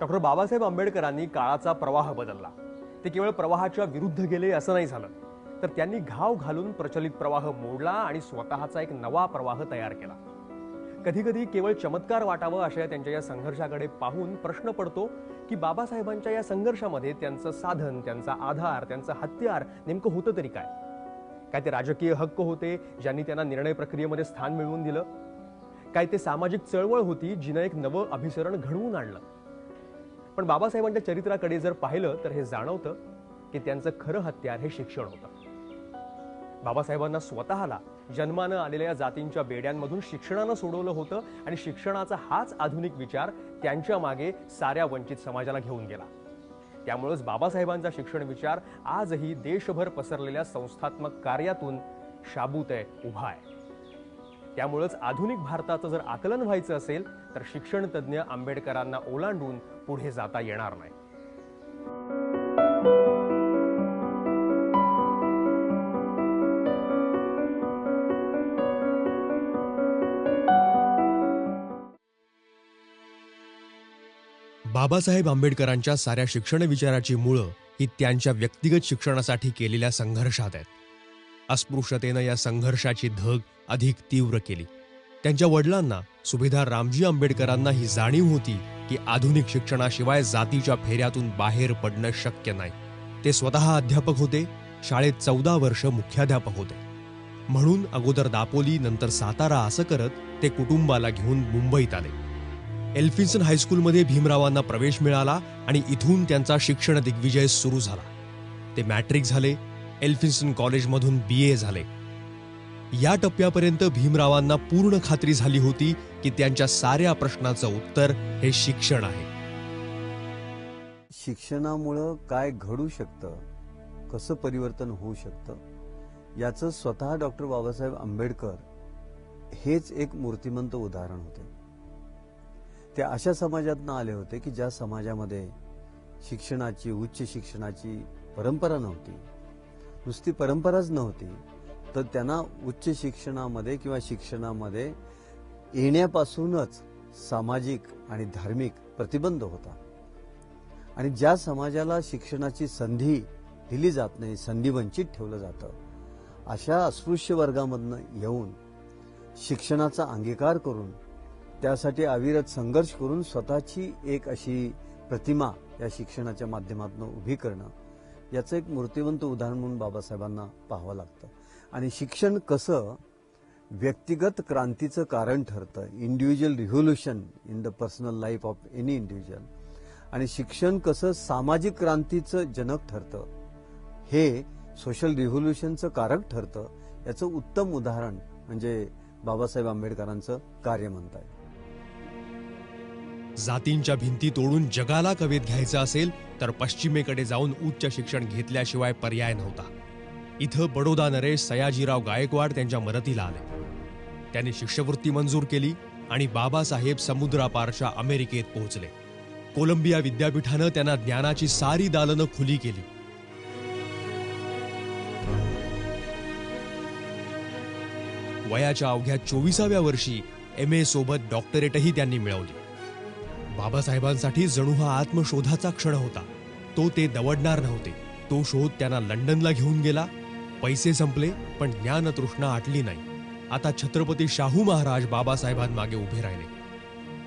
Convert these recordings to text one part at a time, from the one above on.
Doctor Babasaheb आंबेडकरांनी काळाचा प्रवाह बदलला. ते केवळ प्रवाहाच्या विरुद्ध गेले असं नाही झालं. तर त्यांनी घाव घालून प्रचलित प्रवाह मोडला आणि स्वतःचा एक नवा प्रवाह तयार केला. कधीकधी केवळ चमत्कार वाटावं अशा त्यांच्या या संघर्षाकडे पाहून प्रश्न पडतो की बाबासाहेबांच्या या संघर्षामध्ये त्यांचं साधन त्यांचा आधार त्यांचं हत्यार नेमकं होतं तरी काय? काय ते राजकीय हक्क होते ज्यांनी त्यांना निर्णय प्रक्रियेमध्ये स्थान मिळवून दिलं? काय ते सामाजिक चळवळ होती जिनं एक नवं अभिसरण घडवून आणलं? पण बाबासाहेबांच्या चरित्राकडे जर पाहिलं तर हे जाणवतं की त्यांचं खरं हत्यार हे शिक्षण होतं. बाबासाहेबांना स्वतःला जन्मानं आलेल्या जातींच्या बेड्यांमधून शिक्षणानं सोडवलं होतं आणि शिक्षणाचा हाच आधुनिक विचार त्यांच्या मागे साऱ्या वंचित समाजाला घेऊन गेला. त्यामुळेच बाबासाहेबांचा शिक्षण विचार आजही देशभर पसरलेल्या संस्थात्मक कार्यातून शाबूत आहे उभा आहे. त्यामुळंच आधुनिक भारताचं जर आकलन व्हायचं असेल तर शिक्षण तज्ज्ञ आंबेडकरांना ओलांडून पुढे जाता येणार नाही. बाबासाहेब आंबेडकरांच्या साऱ्या शिक्षण विचाराची मुळं ही त्यांच्या व्यक्तिगत शिक्षणासाठी केलेल्या संघर्षात आहेत. अस्पृश्यतेनं या संघर्षाची धग अधिक तीव्र केली. त्यांच्या वडिलांना सुभेदार रामजी आंबेडकरांना ही जाणीव होती की आधुनिक शिक्षणाशिवाय जातीच्या फेऱ्यातून बाहेर पडणं शक्य नाही. ते स्वतः अध्यापक होते शाळेत चौदा वर्ष मुख्याध्यापक होते. म्हणून अगोदर दापोली नंतर सातारा असं करत ते कुटुंबाला घेऊन मुंबईत आले. एल्फिन्सन हायस्कूलमध्ये भीमरावांना प्रवेश मिळाला आणि इथून त्यांचा शिक्षण दिग्विजय सुरू झाला. ते मॅट्रिक झाले एल्फिन्सन कॉलेजमधून बी ए झाले. या टप्प्यापर्यंत भीमरावांना पूर्ण खात्री झाली होती की त्यांच्या साऱ्या प्रश्नाचं उत्तर हे शिक्षण आहे. शिक्षणामुळं काय घडू शकतं? कसं परिवर्तन होऊ शकतं? याचं स्वतः डॉक्टर बाबासाहेब आंबेडकर हेच एक मूर्तिमंत उदाहरण होते. ते अशा समाजातनं आले होते की ज्या समाजामध्ये शिक्षणाची उच्च शिक्षणाची परंपरा नव्हती. नुसती परंपराच नव्हती. तर त्यांना उच्च शिक्षणामध्ये किंवा शिक्षणामध्ये येण्यापासूनच सामाजिक आणि धार्मिक प्रतिबंध होता. आणि ज्या समाजाला शिक्षणाची संधी दिली जात नाही संधी वंचित ठेवलं जातं अशा अस्पृश्य वर्गामधनं येऊन शिक्षणाचा अंगीकार करून त्यासाठी अविरत संघर्ष करून स्वतःची एक अशी प्रतिमा या शिक्षणाच्या माध्यमातून उभी करणं याचं एक मूर्तिवंत उदाहरण म्हणून बाबासाहेबांना पाहावं लागतं. आणि शिक्षण कसं व्यक्तिगत क्रांतीचं कारण ठरतं individual revolution in the personal life of any individual आणि शिक्षण कसं सामाजिक क्रांतीचं जनक ठरतं हे सोशल रिव्होल्युशनचं कारक ठरतं याचं उत्तम उदाहरण म्हणजे बाबासाहेब आंबेडकरांचं कार्य म्हणता येईल. जातींच्या भिंती तोडून जगाला कवेत घ्यायचं असेल तर पश्चिमेकडे जाऊन उच्च शिक्षण घेतल्याशिवाय पर्याय नव्हता. इथं बडोदा नरेश सयाजीराव गायकवाड त्यांच्या मदतीला आले. त्यांनी शिष्यवृत्ती मंजूर केली आणि बाबासाहेब समुद्रापारच्या अमेरिकेत पोहोचले. कोलंबिया विद्यापीठानं त्यांना ज्ञानाची सारी दालनं खुली केली. वयाच्या अवघ्या चोवीसाव्या वर्षी एम ए सोबत डॉक्टरेटही त्यांनी मिळवली. बाबासाहेबांसाठी जणू हा आत्मशोधाचा क्षण होता. तो ते दवडणार नव्हते. तो शोध त्यांना लंडनला घेऊन गेला. पैसे संपले पण ज्ञानतृष्णा आटली नाही. आता छत्रपती शाहू महाराज बाबासाहेबांमागे उभे राहिले.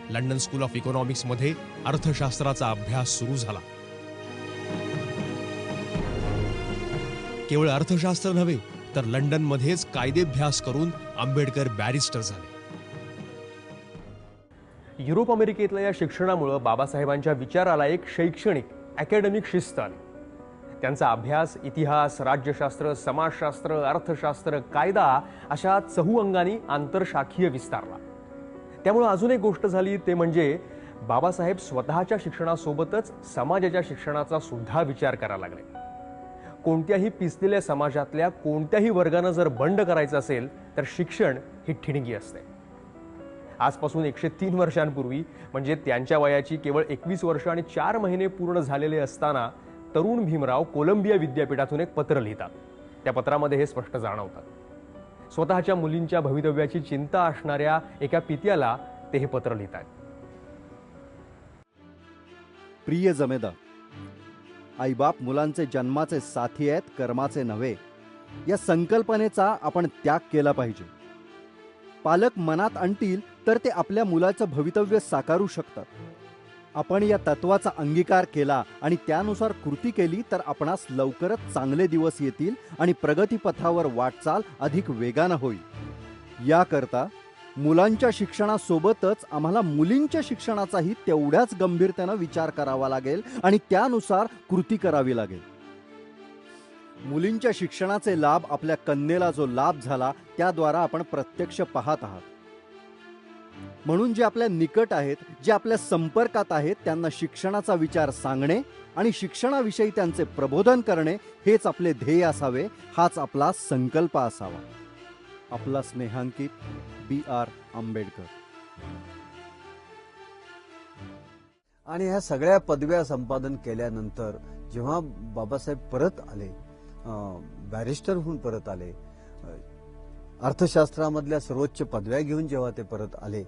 लंडन स्कूल ऑफ इकॉनॉमिक्समध्ये अर्थशास्त्राचा अभ्यास सुरू झाला. केवळ अर्थशास्त्र नव्हे तर लंडनमध्येच कायदेभ्यास करून आंबेडकर बॅरिस्टर झाले. युरोप अमेरिकेतल्या या शिक्षणामुळं बाबासाहेबांच्या विचाराला एक शैक्षणिक अकॅडमिक शिस्त आली. त्यांचा अभ्यास इतिहास राज्यशास्त्र समाजशास्त्र अर्थशास्त्र कायदा अशा चहू अंगानी आंतरशाखीय विस्तारला. त्यामुळं अजून एक गोष्ट झाली ते म्हणजे बाबासाहेब स्वतःच्या शिक्षणासोबतच समाजाच्या शिक्षणाचा सुद्धा विचार करायला लागले. कोणत्याही पिसलेल्या समाजातल्या कोणत्याही वर्गानं जर बंड करायचं असेल तर शिक्षण ही ठिणगी असते. आजपासून एकशे तीन वर्षांपूर्वी म्हणजे त्यांच्या वयाची केवळ एकवीस वर्ष आणि चार महिने पूर्ण झालेले असताना तरुण भीमराव कोलंबिया विद्यापीठातून एक पत्र लिहितात. त्या पत्रामध्ये हे स्पष्ट जाणवतात स्वतःच्या मुलींच्या भवितव्याची चिंता असणाऱ्या एका पित्याला ते हे पत्र लिहितात प्रिय जमेदा आईबाप मुलांचे जन्माचे साथी आहेत कर्माचे नव्हे. या संकल्पनेचा आपण त्याग केला पाहिजे. पालक मनात आणतील तर ते आपल्या मुलाचं भवितव्य साकारू शकतात. आपण या तत्वाचा अंगीकार केला आणि त्यानुसार कृती केली तर आपणास लवकरच चांगले दिवस येतील आणि प्रगतीपथावर वाटचाल अधिक वेगानं होईल. याकरता मुलांच्या शिक्षणासोबतच आम्हाला मुलींच्या शिक्षणाचाही तेवढ्याच गंभीरतेनं विचार करावा लागेल आणि त्यानुसार कृती करावी लागेल. मुलींच्या शिक्षणाचे लाभ आपल्या कन्येला जो लाभ झाला त्याद्वारा आपण प्रत्यक्ष पाहत आहात. म्हणून जे आपल्या निकट आहेत जे आपल्या संपर्कात आहेत त्यांना शिक्षणाचा विचार सांगणे आणि शिक्षणाविषयी त्यांचे प्रबोधन करणे हेच आपले ध्येय असावे हाच आपला संकल्प असावा. आपला स्नेहांकित बी आर आंबेडकर. आणि ह्या सगळ्या पदव्या संपादन केल्यानंतर जेव्हा बाबासाहेब परत आले बॅरिस्टर होऊन परत आले अर्थशास्त्रामधल्या सर्वोच्च पदव्या घेऊन जेव्हा ते परत आले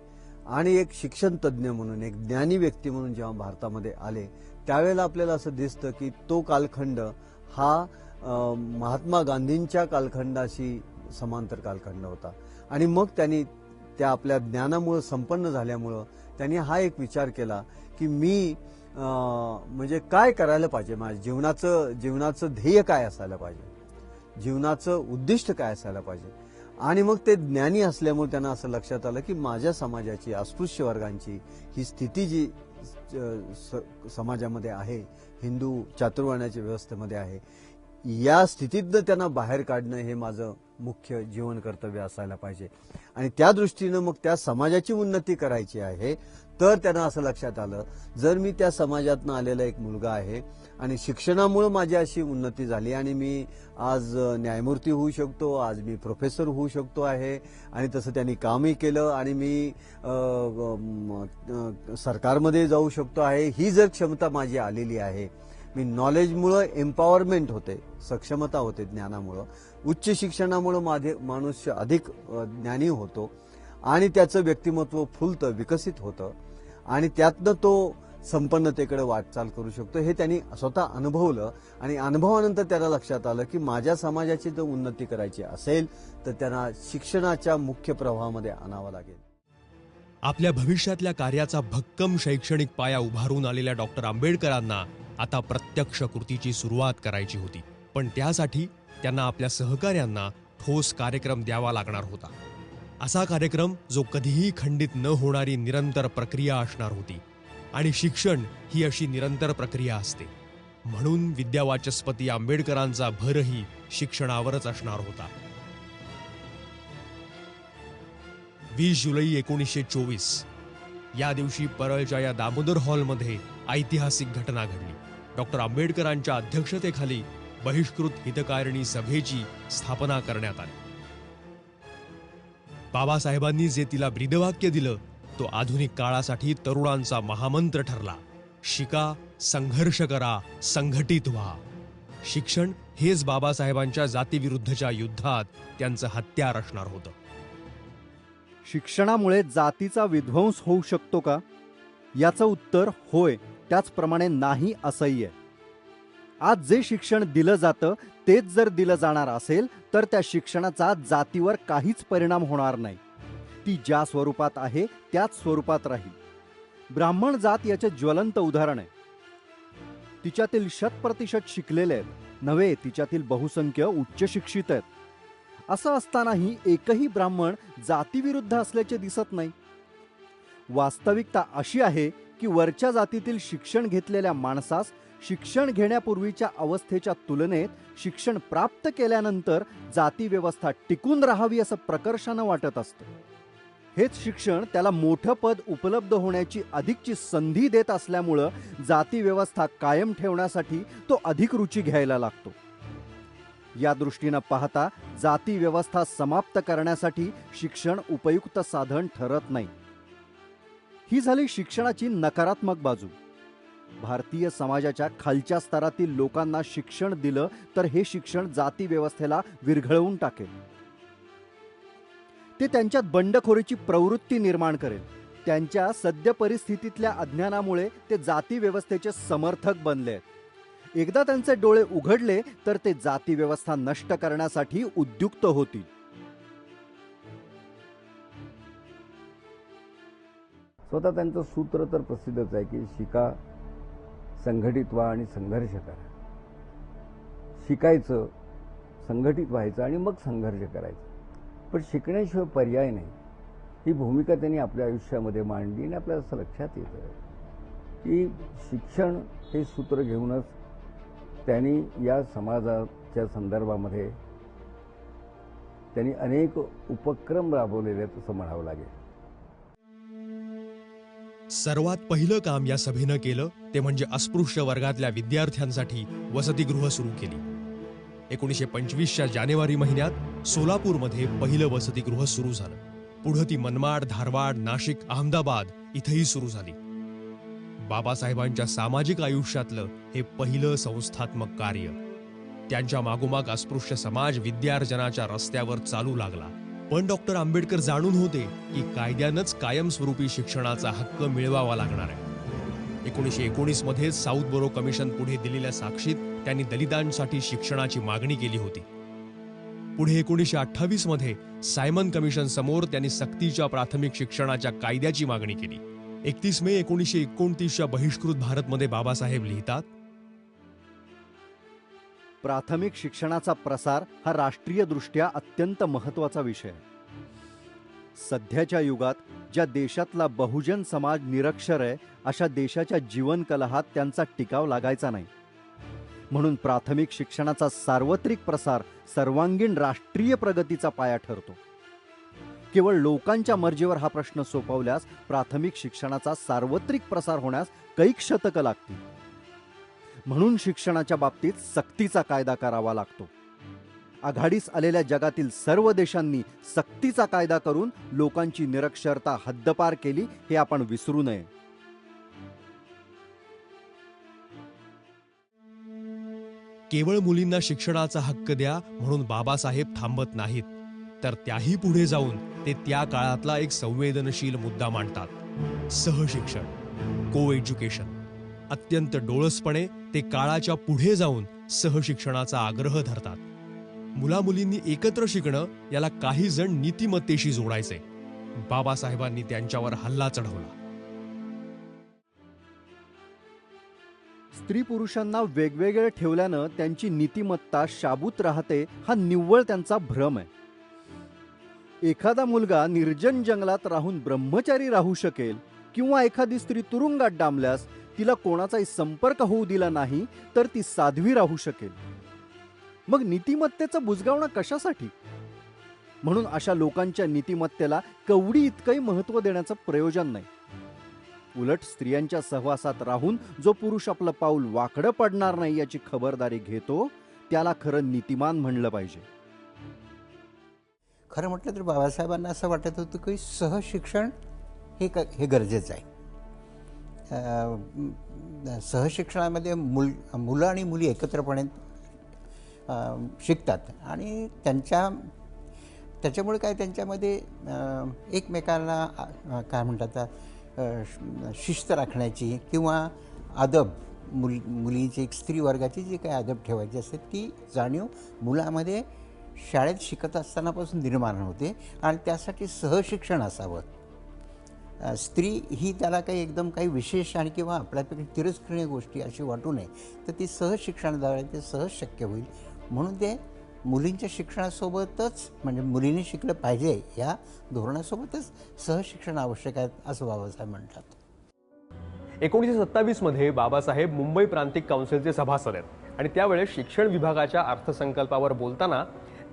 आणि एक शिक्षण तज्ज्ञ म्हणून एक ज्ञानी व्यक्ती म्हणून जेव्हा भारतामध्ये आले त्यावेळेला आपल्याला असं दिसतं की तो कालखंड हा महात्मा गांधींच्या कालखंडाशी समांतर कालखंड होता. आणि मग त्यांनी त्या आपल्या ज्ञानामुळं संपन्न झाल्यामुळं त्यांनी हा एक विचार केला की मी म्हणजे काय करायला पाहिजे माझ्या जीवनाचं जीवनाचं ध्येय काय असायला पाहिजे? जीवनाचं उद्दिष्ट काय असायला पाहिजे? आणि मग ते ज्ञानी असल्यामुळे त्यांना असं लक्षात आलं की माझ्या समाजाची अस्पृश्य वर्गांची ही स्थिती जी स- समाजामध्ये आहे हिंदू चातुर्वर्ण्याच्या व्यवस्थेमध्ये आहे या स्थितीतनं त्यांना बाहेर काढणं हे माझं मुख्य जीवन कर्तव्य असायला पाहिजे. आणि त्या दृष्टीनं मग त्या समाजाची उन्नती करायची आहे तर त्यांना असं लक्षात आलं जर मी त्या समाजातनं आलेला एक मुलगा आहे आणि शिक्षणामुळं माझी अशी उन्नती झाली आणि मी आज न्यायमूर्ती होऊ शकतो आज मी प्रोफेसर होऊ शकतो आहे आणि तसं त्यांनी कामही केलं आणि मी सरकारमध्ये जाऊ शकतो आहे ही जर क्षमता माझी आलेली आहे मी नॉलेजमुळं एम्पॉवरमेंट होते सक्षमता होते ज्ञानामुळं उच्च शिक्षणामुळं माझे माणूस अधिक ज्ञानी होतो आणि त्याचं व्यक्तिमत्व फुलतं विकसित होतं आणि त्यातनं तो संपन्नतेकडे वाटचाल करू शकतो. हे त्यांनी स्वतः अनुभवलं. आणि अनुभवानंतर त्याला लक्षात आलं की माझ्या समाजाची जर उन्नती करायची असेल तर त्यांना शिक्षणाच्या मुख्य प्रवाहामध्ये आणावं लागेल. आपल्या भविष्यातल्या कार्याचा भक्कम शैक्षणिक पाया उभारून आलेल्या डॉक्टर आंबेडकरांना आता प्रत्यक्ष कृतीची सुरुवात करायची होती. पण त्यासाठी त्यांना आपल्या सहकाऱ्यांना ठोस कार्यक्रम द्यावा लागणार होता. असा कार्यक्रम जो कधीही खंडित न होणारी निरंतर प्रक्रिया असणार होती. आणि शिक्षण ही अशी निरंतर प्रक्रिया असते. म्हणून विद्यावाचस्पती आंबेडकरांचा भरही शिक्षणावरच असणार होता. वीस जुलै एकोणीसशे चोवीस या दिवशी परळच्या या दामोदर हॉलमध्ये ऐतिहासिक घटना घडली. डॉक्टर आंबेडकरांच्या अध्यक्षतेखाली बहिष्कृत हितकारिणी सभेची स्थापना करण्यात आली. बाबासाहेबांनी जे तिला ब्रीदवाक्य दिलं तो आधुनिक काळासाठी तरुणांचा महामंत्र ठरला. शिका संघर्ष करा संघटित व्हा. शिक्षण हेच बाबासाहेबांच्या जातीविरुद्धच्या युद्धात त्यांचं हत्यार असणार होतं. शिक्षणामुळे जातीचा विध्वंस होऊ शकतो का? याचं उत्तर होय त्याचप्रमाणे नाही असंही आहे. आज जे शिक्षण दिलं जातं तेच जर दिलं जाणार असेल तर त्या शिक्षणाचा जातीवर काहीच परिणाम होणार नाही. ती ज्या स्वरूपात आहे त्याच स्वरूपात राहील. ब्राह्मण जात याचे ज्वलंत उदाहरण आहे. तिच्यातील शतप्रतिशत शिकलेले आहेत. नव्हे तिच्यातील बहुसंख्य उच्च शिक्षित आहेत. असं असतानाही एकही ब्राह्मण जातीविरुद्ध असल्याचे दिसत नाही. वास्तविकता अशी आहे की वरच्या जातीतील शिक्षण घेतलेल्या माणसास शिक्षण घेण्यापूर्वीच्या अवस्थेच्या तुलनेत शिक्षण प्राप्त केल्यानंतर जाती व्यवस्था टिकून राहावी असं प्रकर्षानं वाटत असतं. हेच शिक्षण त्याला मोठं पद उपलब्ध होण्याची अधिकची संधी देत असल्यामुळं जाती व्यवस्था कायम ठेवण्यासाठी तो अधिक रुची घ्यायला लागतो. या दृष्टीनं पाहता जाती व्यवस्था समाप्त करण्यासाठी शिक्षण उपयुक्त साधन ठरत नाही. ही झाली शिक्षणाची नकारात्मक बाजू. भारतीय समाजाच्या खालच्या स्तरातील लोकांना शिक्षण दिलं तर हे शिक्षण जाती व्यवस्थेला विरघळवून टाकेल. ते त्यांच्यात बंडखोरीची प्रवृत्ती निर्माण करेल. त्यांच्या सद्य परिस्थितीतल्या अज्ञानामुळे ते जाती व्यवस्थेचे समर्थक बनले. एकदा त्यांचे डोळे उघडले तर ते जाती व्यवस्था नष्ट करण्यासाठी उद्युक्त होतील. स्वतः त्यांचं सूत्र तर प्रसिद्धच आहे की शिका संघटित व्हा आणि संघर्ष करा. शिकायचं संघटित व्हायचं आणि मग संघर्ष करायचा. पण शिकण्याशिवाय पर्याय नाही. ही भूमिका त्यांनी आपल्या आयुष्यामध्ये मांडली आणि आपल्याला असं लक्षात येतं की शिक्षण हे सूत्र घेऊनच त्यांनी या समाजाच्या संदर्भामध्ये त्यांनी अनेक उपक्रम राबवलेले आहेत असं म्हणावं लागेल. सर्वात पहिलं काम या सभेनं केलं ते म्हणजे अस्पृश्य वर्गातल्या विद्यार्थ्यांसाठी वसतिगृह सुरू केली. एकोणीसशे पंचवीसच्या जानेवारी महिन्यात सोलापूरमध्ये पहिलं वसतिगृह सुरू झालं. पुढं ती मनमाड धारवाड नाशिक अहमदाबाद इथंही सुरू झाली. बाबासाहेबांच्या सामाजिक आयुष्यातलं हे पहिलं संस्थात्मक कार्य. त्यांच्या मागोमाग अस्पृश्य समाज विद्यार्जनाच्या रस्त्यावर चालू लागला. पण डॉक्टर आंबेडकर जाणून होते की कायद्यानंच कायमस्वरूपी शिक्षणाचा हक्क मिळवावा लागणार आहे. एकोणीसशे एकोणीसमध्ये साऊथ बोरो कमिशन पुढे दिलेल्या साक्षीत त्यांनी दलितांसाठी शिक्षणाची मागणी केली होती. पुढे एकोणीसशे अठ्ठावीसमध्ये सायमन कमिशन समोर त्यांनी सक्तीच्या प्राथमिक शिक्षणाच्या कायद्याची मागणी केली. एकतीस मे एकोणीसशे एकोणतीसच्या बहिष्कृत भारतमध्ये बाबासाहेब लिहितात प्राथमिक शिक्षणाचा प्रसार हा राष्ट्रीय दृष्ट्या अत्यंत महत्त्वाचा विषय. आहे सध्याच्या युगात ज्या देशातला बहुजन समाज निरक्षर आहे अशा देशाच्या जीवनकलहात त्यांचा टिकाव लागायचा नाही. म्हणून प्राथमिक शिक्षणाचा सार्वत्रिक प्रसार सर्वांगीण राष्ट्रीय प्रगतीचा पाया ठरतो. केवळ लोकांच्या मर्जीवर हा प्रश्न सोपवल्यास प्राथमिक शिक्षणाचा सार्वत्रिक प्रसार होण्यास कैक शतकं लागतील. म्हणून शिक्षणाच्या बाबतीत सक्तीचा कायदा करावा लागतो. आघाडीस आलेल्या जगातील सर्व देशांनी सक्तीचा कायदा करून लोकांची निरक्षरता हद्दपार केली हे आपण विसरू नये. केवळ मुलींना शिक्षणाचा हक्क द्या म्हणून बाबासाहेब थांबत नाहीत. तर त्याही पुढे जाऊन ते त्या काळातला एक संवेदनशील मुद्दा मांडतात. सहशिक्षण को एज्युकेशन अत्यंत डोळसपणे ते काळाच्या पुढे जाऊन सहशिक्षणाचा आग्रह धरतात. मुलामुलींनी एकत्र शिकणं याला काही जण नीतिमत्तेशी जोडायचे. बाबासाहेबांनी त्यांच्यावर हल्ला चढवला. स्त्री पुरुषांना वेगवेगळे ठेवल्यानं त्यांची नीतिमत्ता शाबूत राहते हा निव्वळ त्यांचा भ्रम आहे. एखादा मुलगा निर्जन जंगलात राहून ब्रह्मचारी राहू शकेल किंवा एखादी स्त्री तुरुंगात डांबल्यास तिला कोणाचाही संपर्क होऊ दिला नाही तर ती साध्वी राहू शकेल. मग नीतिमत्तेचं बुजगावणं कशासाठी? म्हणून अशा लोकांच्या नीतिमत्तेला कवडी इतकंही महत्त्व देण्याचं प्रयोजन नाही. उलट स्त्रियांच्या सहवासात राहून जो पुरुष आपलं पाऊल वाकडं पडणार नाही याची खबरदारी घेतो त्याला खरं नीतिमान म्हणलं पाहिजे. खरं म्हटलं तर बाबासाहेबांना असं वाटत होतं की सहशिक्षण हे क हे गरजेचं आहे. सहशिक्षणामध्ये मुल मुलं आणि मुली एकत्रपणे शिकतात. आणि त्यांच्या त्याच्यामुळे काय त्यांच्यामध्ये एकमेकांना काय म्हणतात शिस्त राखण्याची किंवा अदब मुल मुलीची एक स्त्री वर्गाची जी काही अदब ठेवायची असते ती जाणीव मुलामध्ये शाळेत शिकत असतानापासून निर्माण होते आणि त्यासाठी सहशिक्षण असावं. स्त्री ही त्याला काही एकदम काही विशेष आणि किंवा आपल्यापैकी तिरस्करणीय गोष्टी अशी वाटू नये तर ती सहज शिक्षणाद्वारे ते सहज शक्य होईल. म्हणून ते मुलींच्या शिक्षणासोबतच म्हणजे मुलींनी शिकलं पाहिजे या धोरणासोबतच सहशिक्षण आवश्यक आहे असं बाबासाहेब म्हणतात. एकोणीसशे सत्तावीसमध्ये बाबासाहेब मुंबई प्रांतिक काउन्सिलचे सभासद आहेत. आणि त्यावेळेस शिक्षण विभागाच्या अर्थसंकल्पावर बोलताना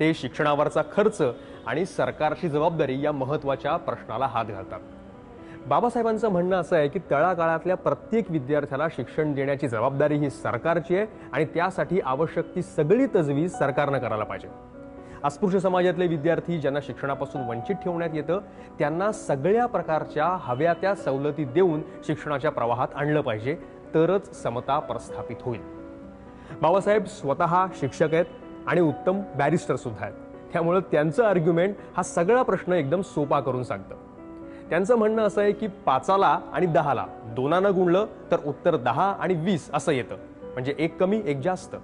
ते शिक्षणावरचा खर्च आणि सरकारची जबाबदारी या महत्त्वाच्या प्रश्नाला हात घालतात. बाबासाहेबांचं म्हणणं असं आहे की तळागाळातल्या प्रत्येक विद्यार्थ्याला शिक्षण देण्याची जबाबदारी ही सरकारची आहे आणि त्यासाठी आवश्यक ती सगळी तजवीज सरकारनं करायला पाहिजे. अस्पृश्य समाजातले विद्यार्थी ज्यांना शिक्षणापासून वंचित ठेवण्यात येतं त्यांना सगळ्या प्रकारच्या हव्या त्या सवलती देऊन शिक्षणाच्या प्रवाहात आणलं पाहिजे तरच समता प्रस्थापित होईल. बाबासाहेब स्वतः शिक्षक आहेत आणि उत्तम बॅरिस्टर सुद्धा आहेत. त्यामुळं त्यांचं आर्ग्युमेंट हा सगळा प्रश्न एकदम सोपा करून सांगतं. त्यांचं म्हणणं असं आहे की पाचाला आणि दहाला दोनानं गुणलं तर उत्तर दहा आणि वीस असं येतं. म्हणजे एक कमी एक जास्त.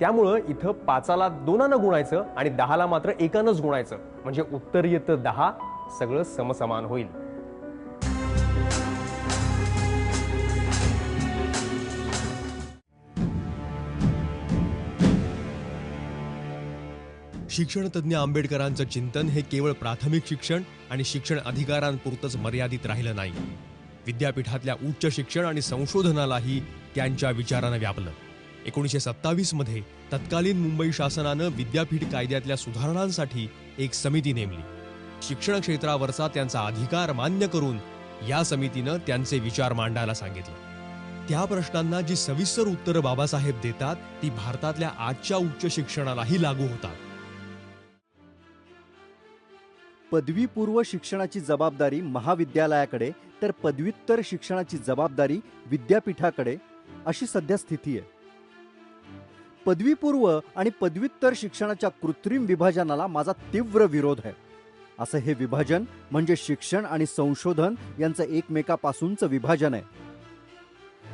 त्यामुळं इथं पाचाला दोनानं गुणायचं आणि दहाला मात्र एकानंच गुणायचं. म्हणजे उत्तर येतं दहा सगळं समसमान होईल. शिक्षणतज्ञ आंबेडकरांचं चिंतन हे केवळ प्राथमिक शिक्षण आणि शिक्षण अधिकारांपुरतंच मर्यादित राहिलं नाही. विद्यापीठातल्या उच्च शिक्षण आणि संशोधनालाही त्यांच्या विचारानं व्यापलं. एकोणीसशे सत्तावीसमध्ये तत्कालीन मुंबई शासनानं विद्यापीठ कायद्यातल्या सुधारणांसाठी एक समिती नेमली. शिक्षण क्षेत्रावरचा त्यांचा अधिकार मान्य करून या समितीनं त्यांचे विचार मांडायला सांगितलं. त्या प्रश्नांना जी सविस्तर उत्तरं बाबासाहेब देतात ती भारतातल्या आजच्या उच्च शिक्षणालाही लागू होतात. पदवीपूर्व शिक्षणाची जबाबदारी महाविद्यालयाकडे तर पदव्युत्तर शिक्षणाची जबाबदारी विद्यापीठाकडे अशी सध्या स्थिती आहे. पदवीपूर्व आणि पदव्युत्तर शिक्षणाच्या कृत्रिम विभाजनाला माझा तीव्र विरोध आहे. असं हे विभाजन म्हणजे शिक्षण आणि संशोधन यांचं एकमेकापासूनचं विभाजन आहे.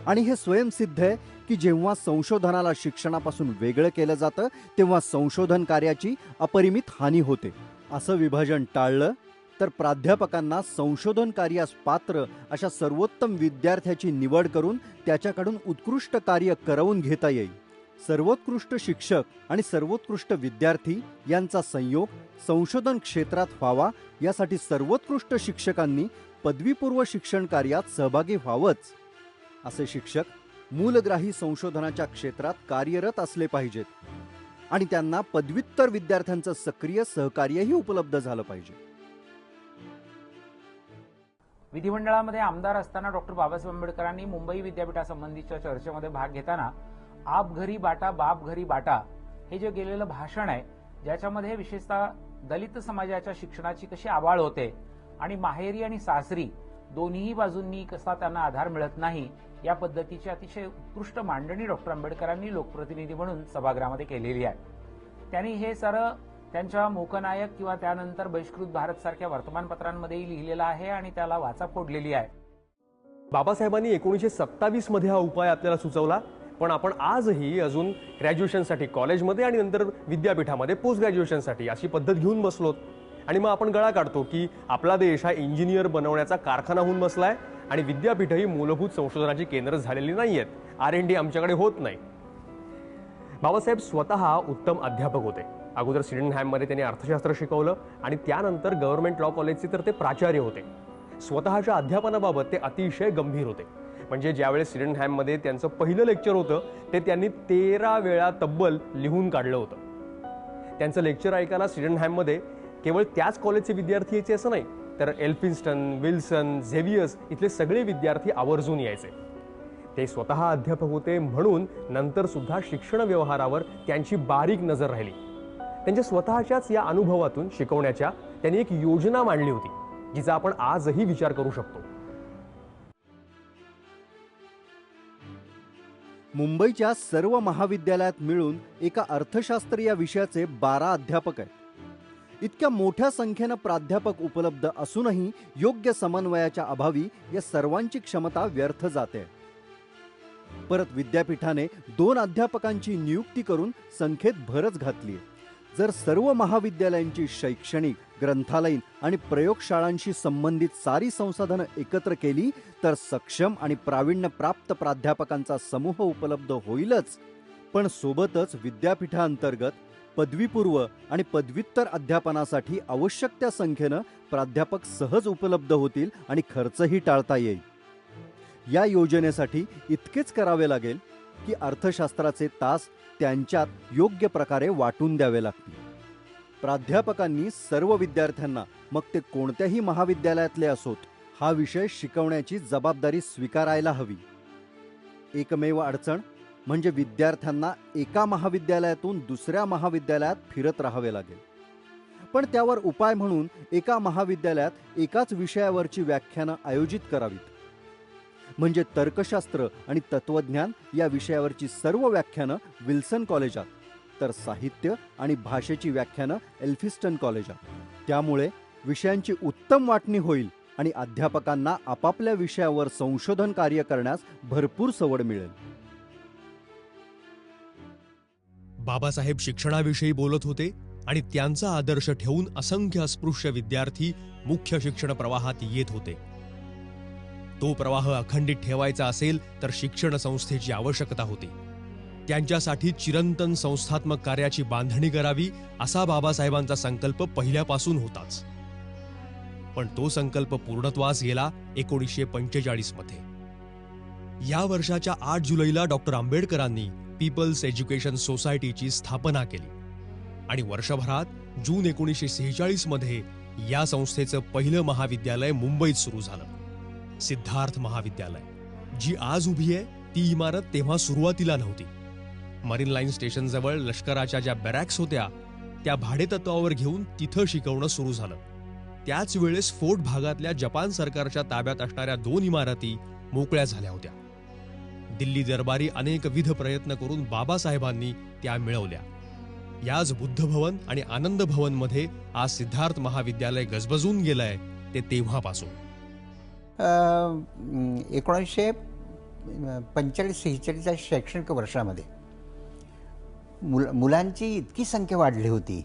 आणि हे स्वयंसिद्ध आहे की जेव्हा संशोधनाला शिक्षणापासून वेगळं केलं जातं तेव्हा संशोधन कार्याची अपरिमित हानी होते. असं विभाजन टाळलं तर प्राध्यापकांना संशोधन कार्यास पात्र अशा सर्वोत्तम विद्यार्थ्याची निवड करून त्याच्याकडून उत्कृष्ट कार्य करवून घेता येईल. सर्वोत्कृष्ट शिक्षक आणि सर्वोत्कृष्ट विद्यार्थी यांचा संयोग संशोधन क्षेत्रात व्हावा यासाठी सर्वोत्कृष्ट शिक्षकांनी पदवीपूर्व शिक्षण कार्यात सहभागी व्हावंच. असे शिक्षक मूलग्राही संशोधनाच्या क्षेत्रात कार्यरत असले पाहिजेत. आणि त्यांना पदव्युत्तर विद्यार्थ्यांचं सक्रिय सहकार्यही उपलब्ध झालं पाहिजे. विधिमंडळामध्ये आमदार असताना डॉक्टर बाबासाहेब आंबेडकरांनी मुंबई विद्यापीठासंबंधीच्या चर्चेमध्ये भाग घेताना आप घरी बाटा बाप घरी बाटा हे जे गेलेलं भाषण आहे ज्याच्यामध्ये विशेषतः दलित समाजाच्या शिक्षणाची कशी आवाळ होते आणि माहेरी आणि सासरी दोन्ही बाजूंनी कसा त्यांना आधार मिळत नाही या पद्धतीची अतिशय उत्कृष्ट मांडणी डॉक्टर आंबेडकरांनी लोकप्रतिनिधी म्हणून सभागृहामध्ये केलेली आहे. त्यांनी हे सारं त्यांच्या मोकनायक किंवा त्यानंतर बहिष्कृत भारत सारख्या वर्तमानपत्रांमध्येही लिहिलेलं आहे आणि त्याला वाचा फोडलेली आहे. बाबासाहेबांनी एकोणीसशे सत्तावीसमध्ये हा उपाय आपल्याला सुचवला पण आपण आजही अजून ग्रॅज्युएशनसाठी कॉलेजमध्ये आणि नंतर विद्यापीठामध्ये पोस्ट ग्रॅज्युएशनसाठी अशी पद्धत घेऊन बसलोत. आणि मग आपण गळा काढतो की आपला देश हा इंजिनियर बनवण्याचा कारखाना होऊन बसलाय आणि विद्यापीठही मूलभूत संशोधनाची केंद्र झालेली नाही आहेत आर एन डी आमच्याकडे होत नाही. बाबासाहेब स्वतः उत्तम अध्यापक होते. अगोदर सिडनहॅममध्ये त्यांनी अर्थशास्त्र शिकवलं आणि त्यानंतर गव्हर्नमेंट लॉ कॉलेजचे तर ते प्राचार्य होते. स्वतःच्या अध्यापनाबाबत ते अतिशय गंभीर होते. म्हणजे ज्यावेळेस सिडनहॅममध्ये त्यांचं पहिलं लेक्चर होतं ते त्यांनी तेरा वेळा तब्बल लिहून काढलं होतं. त्यांचं लेक्चर ऐकायला सिडनहॅममध्ये केवळ त्याच कॉलेजचे विद्यार्थी यायचे असं नाही. तर एल्फिन्स्टन विल्सन झेवियस इथले सगळे विद्यार्थी आवर्जून यायचे. ते स्वतः अध्यापक होते म्हणून नंतर सुद्धा शिक्षण व्यवहारावर त्यांची बारीक नजर राहिली. त्यांच्या स्वतःच्याच या अनुभवातून शिकवण्याच्या त्यांनी एक योजना मांडली होती जिचा आपण आजही विचार करू शकतो. मुंबईच्या सर्व महाविद्यालयात मिळून एका अर्थशास्त्र या विषयाचे बारा अध्यापक आहेत. इतक्या मोठ्या संख्येनं प्राध्यापक उपलब्ध असूनही योग्य समन्वयाच्या अभावी या सर्वांची क्षमता व्यर्थ जाते. परत विद्यापीठाने दोन अध्यापकांची नियुक्ती करून संख्येत भरच घातली. जर सर्व महाविद्यालयांची शैक्षणिक ग्रंथालयीन आणि प्रयोगशाळांशी संबंधित सारी संसाधनं एकत्र केली तर सक्षम आणि प्रावीण्य प्राप्त प्राध्यापकांचा समूह उपलब्ध होईलच. पण सोबतच विद्यापीठांतर्गत पदवीपूर्व आणि पदव्युत्तर अध्यापनासाठी आवश्यक त्या संख्येनं प्राध्यापक सहज उपलब्ध होतील आणि खर्चही टाळता येईल. या योजनेसाठी इतकेच करावे लागेल की अर्थशास्त्राचे तास त्यांच्यात योग्य प्रकारे वाटून द्यावे लागतील. प्राध्यापकांनी सर्व विद्यार्थ्यांना मग ते कोणत्याही महाविद्यालयातले असोत हा विषय शिकवण्याची जबाबदारी स्वीकारायला हवी. एकमेव अडचण म्हणजे विद्यार्थ्यांना एका महाविद्यालयातून दुसऱ्या महाविद्यालयात फिरत राहावे लागेल. पण त्यावर उपाय म्हणून एका महाविद्यालयात एकाच विषयावरची व्याख्यानं आयोजित करावीत. म्हणजे तर्कशास्त्र आणि तत्वज्ञान या विषयावरची सर्व व्याख्यानं विल्सन कॉलेजात तर साहित्य आणि भाषेची व्याख्यानं एल्फिस्टन कॉलेजात. त्यामुळे विषयांची उत्तम वाटणी होईल आणि अध्यापकांना आपापल्या विषयावर संशोधन कार्य करण्यास भरपूर सवड मिळेल. बाबासाहेब शिक्षणाविषयी बोलत होते आणि त्यांचा आदर्श ठेवून असंख्य अस्पृश्य विद्यार्थी मुख्य शिक्षण प्रवाहात येत होते. तो प्रवाह अखंडित ठेवायचा असेल तर शिक्षण संस्थेची आवश्यकता होती. त्यांच्यासाठी चिरंतन संस्थात्मक कार्याची बांधणी करावी असा बाबासाहेबांचा संकल्प पहिल्यापासून होताच. पण तो संकल्प पूर्णत्वास गेला एकोणीसशे पंचेचाळीसमध्ये या वर्षाच्या आठ जुलैला डॉक्टर आंबेडकरांनी पीपल्स एज्युकेशन सोसायटीची स्थापना केली. आणि वर्षभरात जून एकोणीसशे सेहेचाळीसमध्ये या संस्थेचं पहिलं महाविद्यालय मुंबईत सुरू झालं. सिद्धार्थ महाविद्यालय जी आज उभी आहे ती इमारत तेव्हा सुरुवातीला नव्हती. मरीन लाईन स्टेशनजवळ लष्कराच्या ज्या बॅरॅक्स होत्या त्या भाडेतत्वावर घेऊन तिथं शिकवणं सुरू झालं. त्याच वेळेस फोर्ट भागातल्या जपान सरकारच्या ताब्यात असणाऱ्या दोन इमारती मोकळ्या झाल्या होत्या. दिल्ली दरबारी अनेक विध प्रयत्न करून बाबासाहेबांनी त्या मिळवल्या. याच बुद्ध भवन आणि आनंद भवनमध्ये आज सिद्धार्थ महाविद्यालय गजबजून गेलंय ते तेव्हापासून. एकोणीसशे पंचेचाळीस सेहेचाळीसच्या शैक्षणिक वर्षामध्ये मुल मुलांची इतकी संख्या वाढली होती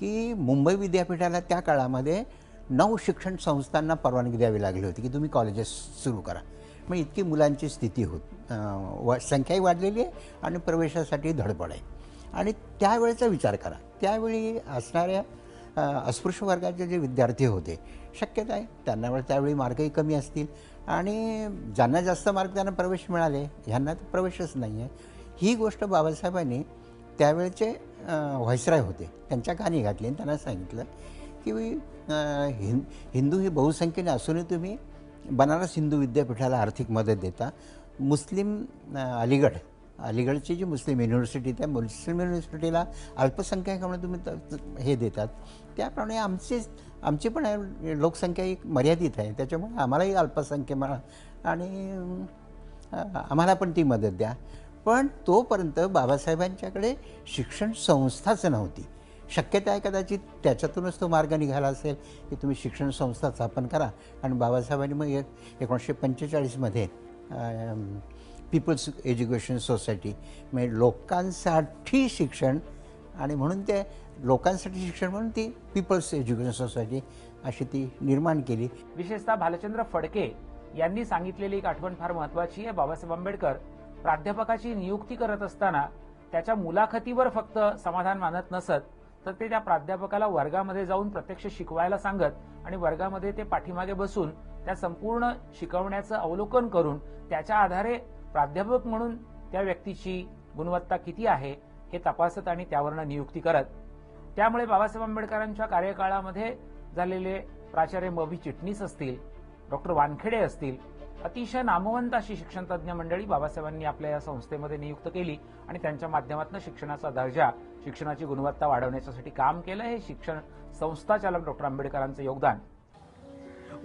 की मुंबई विद्यापीठाला त्या काळामध्ये नऊ शिक्षण संस्थांना परवानगी द्यावी लागली होती की तुम्ही कॉलेजेस सुरू करा. मग इतकी मुलांची स्थिती होत वा संख्याही वाढलेली आहे आणि प्रवेशासाठी धडपड आहे. आणि त्यावेळेचा विचार करा. त्यावेळी असणाऱ्या अस्पृश्य वर्गाचे जे विद्यार्थी होते शक्यता आहे त्यांना त्यावेळी मार्कही कमी असतील. आणि ज्यांना जास्त मार्क त्यांना प्रवेश मिळाले ह्यांना तर प्रवेशच नाही आहे ही गोष्ट बाबासाहेबांनी त्यावेळचे व्हायसराय होते त्यांच्या कानी घातली आणि त्यांना सांगितलं की हिं हिंदू ही बहुसंख्येने असूनही तुम्ही बनारस हिंदू विद्यापीठाला आर्थिक मदत देता. मुस्लिम अलीगड अलीगडची जी मुस्लिम युनिव्हर्सिटी त्या मुस्लिम युनिव्हर्सिटीला अल्पसंख्याक म्हणून तुम्ही हे देतात. त्याप्रमाणे आमचे आमची पण लोकसंख्या एक मर्यादित आहे. त्याच्यामुळे आम्हालाही अल्पसंख्या म्हणा आणि आम्हाला पण ती मदत द्या. पण तोपर्यंत बाबासाहेबांच्याकडे शिक्षण संस्थाच नव्हती. शक्यता आहे कदाचित त्याच्यातूनच तो मार्ग निघाला असेल की तुम्ही शिक्षण संस्था स्थापन करा. आणि बाबासाहेबांनी मग एक एकोणीसशे पंचेचाळीसमध्ये पीपल्स एज्युकेशन सोसायटी म्हणजे लोकांसाठी शिक्षण आणि म्हणून ते लोकांसाठी शिक्षण म्हणून ती पीपल्स एज्युकेशन सोसायटी अशी ती निर्माण केली. विशेषतः भालचंद्र फडके यांनी सांगितलेली एक आठवण फार महत्वाची आहे. बाबासाहेब आंबेडकर प्राध्यापकाची नियुक्ती करत असताना त्याच्या मुलाखतीवर फक्त समाधान मानत नसत तर ते त्या प्राध्यापकाला वर्गामध्ये जाऊन प्रत्यक्ष शिकवायला सांगत आणि वर्गामध्ये ते पाठीमागे बसून त्या संपूर्ण शिकवण्याचं अवलोकन करून त्याच्या आधारे प्राध्यापक म्हणून त्या व्यक्तीची गुणवत्ता किती आहे हे तपासत आणि त्यावरनं नियुक्ती करत. त्यामुळे बाबासाहेब आंबेडकरांच्या कार्यकाळामध्ये झालेले प्राचार्य मभी चिटणीस असतील डॉक्टर वानखेडे असतील अतिशय नामवंत अशी शिक्षण तज्ज्ञ मंडळी बाबासाहेबांनी आपल्या या संस्थेमध्ये नियुक्त केली आणि त्यांच्या माध्यमातून शिक्षणाचा दर्जा शिक्षणाची गुणवत्ता वाढवण्यासाठी काम केलं. हे शिक्षण संस्थाचालक डॉक्टर आंबेडकरांचं योगदान.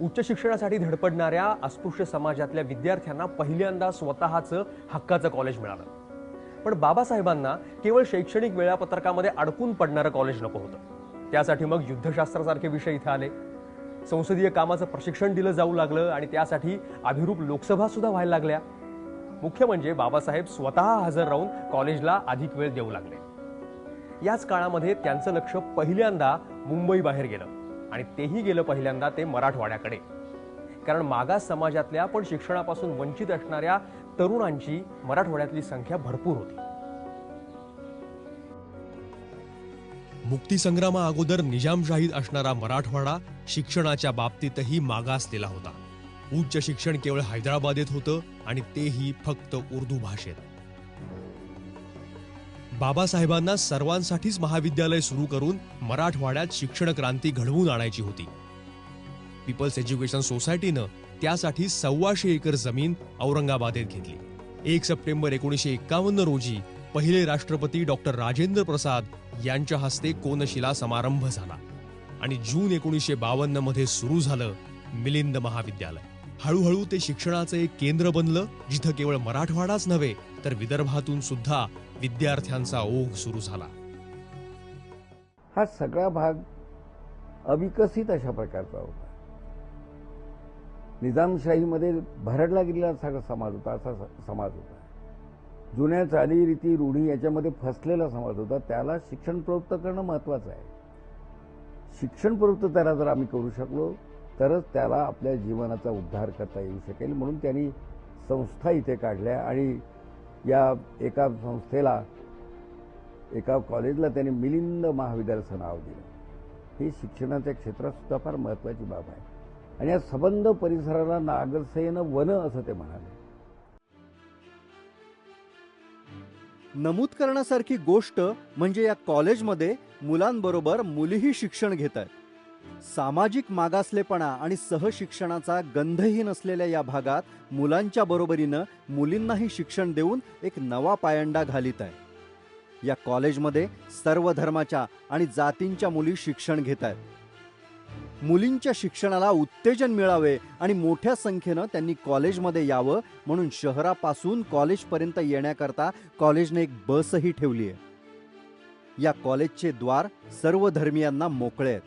उच्च शिक्षणासाठी धडपडणाऱ्या अस्पृश्य समाजातल्या विद्यार्थ्यांना पहिल्यांदा स्वतःचं हक्काचं कॉलेज मिळालं. पण बाबासाहेबांना केवळ शैक्षणिक वेळापत्रकामध्ये अडकून पडणारं कॉलेज नको होतं. त्यासाठी मग युद्धशास्त्रासारखे विषय इथे आले. संसदीय कामाचं प्रशिक्षण दिलं जाऊ लागलं आणि त्यासाठी अभिरूप लोकसभा सुद्धा व्हायला लागल्या. मुख्य म्हणजे बाबासाहेब स्वतः हजर राहून कॉलेजला अधिक वेळ देऊ लागले. याच काळामध्ये त्यांचं लक्ष पहिल्यांदा मुंबई बाहेर गेलं आणि तेही गेलं पहिल्यांदा ते मराठवाड्याकडे. कारण मागास समाजातल्या पण शिक्षणापासून वंचित असणाऱ्या तरुणांची मराठवाड्यातली संख्या भरपूर होती. मुक्तीसंग्रामा अगोदर निजामशाहीत असणारा मराठवाडा शिक्षणाच्या बाबतीतही मागासलेला होता. उच्च शिक्षण केवळ हैदराबादेत होतं आणि तेही फक्त उर्दू भाषेत. बाबासाहेबांना सर्वांसाठीच महाविद्यालय सुरू करून मराठवाड्यात शिक्षण क्रांती घडवून आणायची होती. पीपल्स एज्युकेशन सोसायटीनं त्यासाठी सव्वाशे एकर जमीन औरंगाबादेत घेतली. एक सप्टेंबर एकोणीसशे एक्कावन्न रोजी पहिले राष्ट्रपती डॉक्टर राजेंद्र प्रसाद यांच्या हस्ते कोनशिला समारंभ झाला आणि जून एकोणीसशे बावन्नमध्ये सुरू झालं मिलिंद महाविद्यालय. हळूहळू ते शिक्षणाचं एक केंद्र बनलं जिथं केवळ मराठवाडाच नव्हे तर विदर्भातून सुद्धा विद्यार्थ्यांचा ओघ सुरू झाला. हा सगळा भाग अविकसित अशा प्रकारचा होता. निजामशाहीमध्ये भरडला गेलेला सगळा समाज होता असा स- समाज होता. जुन्या चालीरीती रूढी याच्यामध्ये फसलेला समाज होता. त्याला शिक्षण प्रवृत्त करणं महत्त्वाचं आहे. शिक्षण प्रवृत्त त्याला जर आम्ही करू शकलो तरच त्याला आपल्या जीवनाचा उद्धार करता येऊ शकेल. म्हणून त्यांनी संस्था इथे काढल्या आणि या एका संस्थेला एका कॉलेजला त्यांनी मिलिंद महाविद्यालयाचं नाव दिलं. ही शिक्षणाच्या क्षेत्रात सुद्धा फार महत्त्वाची बाब आहे. आणि या सबंध परिसराला नागरसेन वन असं ते म्हणाले. नमूद करण्यासारखी गोष्ट म्हणजे या कॉलेजमध्ये मुलांबरोबर मुलीही शिक्षण घेत आहेत सामाजिक मागासलेपणा आणि सहशिक्षणाचा गंधही नसलेल्या या भागात मुलांच्या बरोबरीनं मुलींनाही शिक्षण देऊन एक नवा पायंडा घालीत आहे. या कॉलेजमध्ये सर्व धर्माच्या आणि जातींच्या मुली शिक्षण घेत आहेत मुलींच्या शिक्षणाला उत्तेजन मिळावे आणि मोठ्या संख्येनं त्यांनी कॉलेजमध्ये यावं म्हणून शहरापासून कॉलेजपर्यंत येण्याकरता कॉलेजने एक बसही ठेवली आहे. या कॉलेजचे द्वार सर्व धर्मियांना मोकळे आहेत.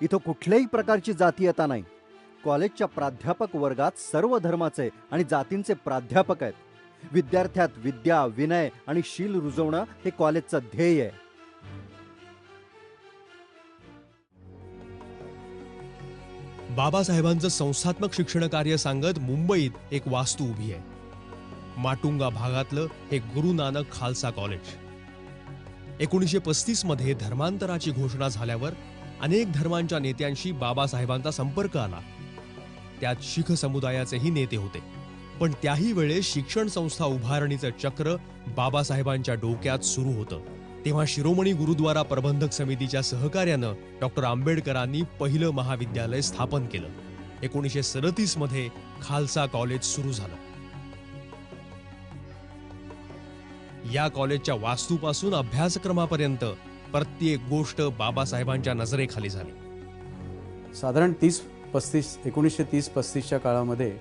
इथं कुठल्याही प्रकारची जातीयता नाही. कॉलेजच्या प्राध्यापक वर्गात सर्व धर्माचे आणि जातींचे प्राध्यापक आहेत. विद्यार्थ्यात विद्या विनय आणि शील रुजवणं हे कॉलेजचं ध्येय आहे. बाबासाहेबांचं संस्थात्मक शिक्षण कार्य सांगत मुंबईत एक वास्तू उभी आहे. माटुंगा भागातलं हे गुरु नानक खालसा कॉलेज. एकोणीसशे पस्तीसमध्ये धर्मांतराची घोषणा झाल्यावर अनेक धर्मांच्या नेत्यांशी बाबासाहेबांचा संपर्क आला. त्यात शीख समुदायाचेही नेते होते. पण त्याही वेळेस शिक्षण संस्था उभारणीचं चक्र बाबासाहेबांच्या डोक्यात सुरू होतं. तेव्हा शिरोमणी गुरुद्वारा प्रबंधक समितीच्या सहकार्यानं डॉक्टर आंबेडकरांनी पहिलं महाविद्यालय स्थापन केलं. एकोणीसशे सदतीसमध्ये खालसा कॉलेज सुरू झालं. या कॉलेजच्या वास्तूपासून अभ्यासक्रमापर्यंत प्रत्येक गोष्ट बाबासाहेबांच्या नजरेखाली झाली. साधारण तीस पस्तीस एकोणीसशे तीस पस्तीसच्या काळामध्ये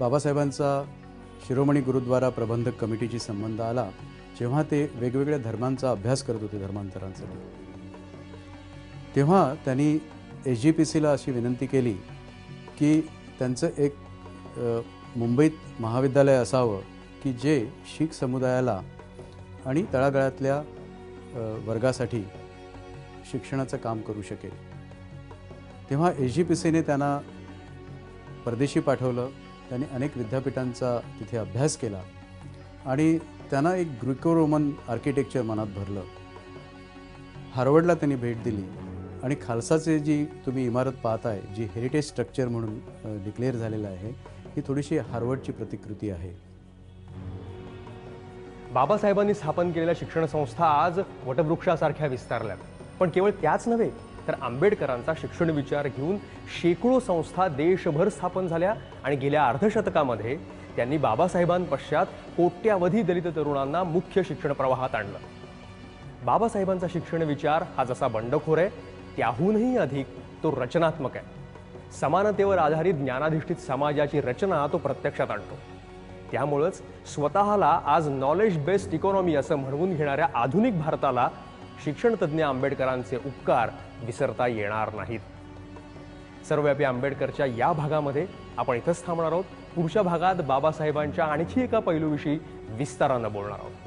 बाबासाहेबांचा शिरोमणी गुरुद्वारा प्रबंधक कमिटीशी संबंध आला. जेव्हा ते वेगवेगळ्या धर्मांचा अभ्यास करत होते धर्मांतरांसाठी. तेव्हा त्यांनी एच जी पी सीला अशी विनंती केली की त्यांचं एक मुंबईत महाविद्यालय असावं की जे शीख समुदायाला आणि तळागाळातल्या वर्गासाठी शिक्षणाचं काम करू शकेल. तेव्हा एच जी पी सीने त्यांना परदेशी पाठवलं. त्यांनी अनेक विद्यापीठांचा तिथे अभ्यास केला आणि त्यांना एक ग्रिको रोमन आर्किटेक्चर मनात भरलं. हार्वर्डला त्यांनी भेट दिली आणि खालसाचे जी तुम्ही इमारत पाहताय जी हेरिटेज स्ट्रक्चर म्हणून डिक्लेअर झालेलं आहे ही थोडीशी हार्वर्डची प्रतिकृती आहे. बाबासाहेबांनी स्थापन केलेल्या शिक्षण संस्था आज वटवृक्षासारख्या विस्तारल्यात. पण केवळ त्याच नव्हे तर आंबेडकरांचा शिक्षण विचार घेऊन शेकडो संस्था देशभर स्थापन झाल्या आणि गेल्या अर्धशतकामध्ये त्यांनी बाबासाहेबांपश्चात कोट्यावधी दलित तरुणांना मुख्य शिक्षण प्रवाहात आणलं. बाबासाहेबांचा शिक्षण विचार हा जसा बंडखोर आहे त्याहूनही अधिक तो रचनात्मक आहे. समानतेवर आधारित ज्ञानाधिष्ठित समाजाची रचना तो प्रत्यक्षात आणतो. त्यामुळंच स्वतःला आज नॉलेज बेस्ड इकॉनॉमी असं म्हणवून घेणाऱ्या आधुनिक भारताला शिक्षणतज्ज्ञ आंबेडकरांचे उपकार विसरता येणार नाहीत. सर्वव्यापी आंबेडकरच्या या भागामध्ये आपण इथंच थांबणार आहोत. पुढच्या भागात बाबासाहेबांच्या आणखी एका पैलूविषयी विस्तारानं बोलणार आहोत.